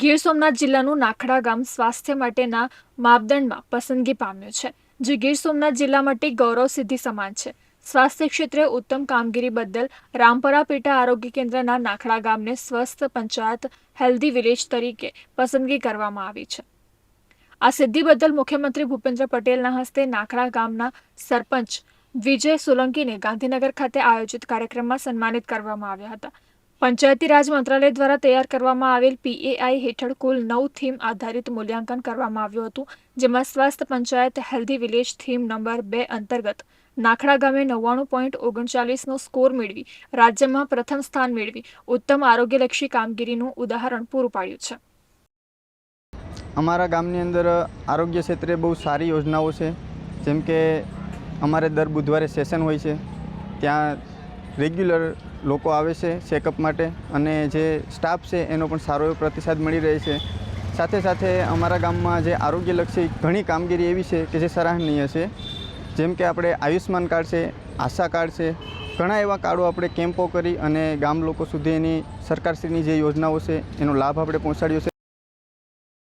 ગીર સોમનાથ જિલ્લાનું નાખડા ગામ સ્વાસ્થ્ય માટેના માપદંડમાં પસંદગી પામ્યું છે, જે ગીર સોમનાથ જિલ્લા માટે ગૌરવ સિદ્ધિ સમાન છે. સ્વાસ્થ્ય ક્ષેત્રે ઉત્તમ કામગીરી બદલ રામપરા પેટા આરોગ્ય કેન્દ્રના નાખડા ગામને સ્વસ્થ, પંચાયત, હેલ્ધી વિલેજ તરીકે પસંદગી કરવામાં આવી છે. આ સિદ્ધિ બદલ મુખ્યમંત્રી ભૂપેન્દ્ર પટેલના હસ્તે નાખડા ગામના સરપંચ વિજય સોલંકીને ગાંધીનગર ખાતે આયોજિત કાર્યક્રમમાં સન્માનિત કરવામાં આવ્યા હતા. પંચાયતી રાજ મંત્રાલય દ્વારા તૈયાર કરવામાં આવેલ પીએઆઈ હેઠળ કુલ નવ થીમ આધારિત મૂલ્યાંકન કરવામાં આવ્યું હતું, જેમાં સ્વાસ્થ્ય panchayat, healthy village theme number બે અંતર્ગત નાખડા ગામે નવ્વાણું પોઈન્ટ ઓગણચાલીસનો સ્કોર મેળવી, રાજ્યમાં પ્રથમ સ્થાન મેળવી, ઉત્તમ આરોગ્યલક્ષી કામગીરીનું ઉદાહરણ પૂરું પાડ્યું છે. અમારા ગામની અંદર આરોગ્ય ક્ષેત્રે બહુ સારી યોજનાઓ છે, જેમ કે અમારે દર બુધવારે સેશન હોય છે, ત્યાં રેગ્યુલર લોકો આવે છે ચેકઅપ માટે અને જે સ્ટાફ છે એનો પણ સારો એવો પ્રતિસાદ મળી રહે છે. સાથે સાથે અમારા ગામમાં જે આરોગ્યલક્ષી ઘણી કામગીરી એવી છે કે જે સરાહનીય છે. જેમ કે આપણે આયુષ્માન કાર્ડ છે, આશા કાર્ડ છે, ઘણા એવા કાર્ડો આપણે કેમ્પો કરી અને ગામ લોકો સુધી એની સરકારશ્રીની જે યોજનાઓ છે એનો લાભ આપણે પહોંચાડ્યો છે.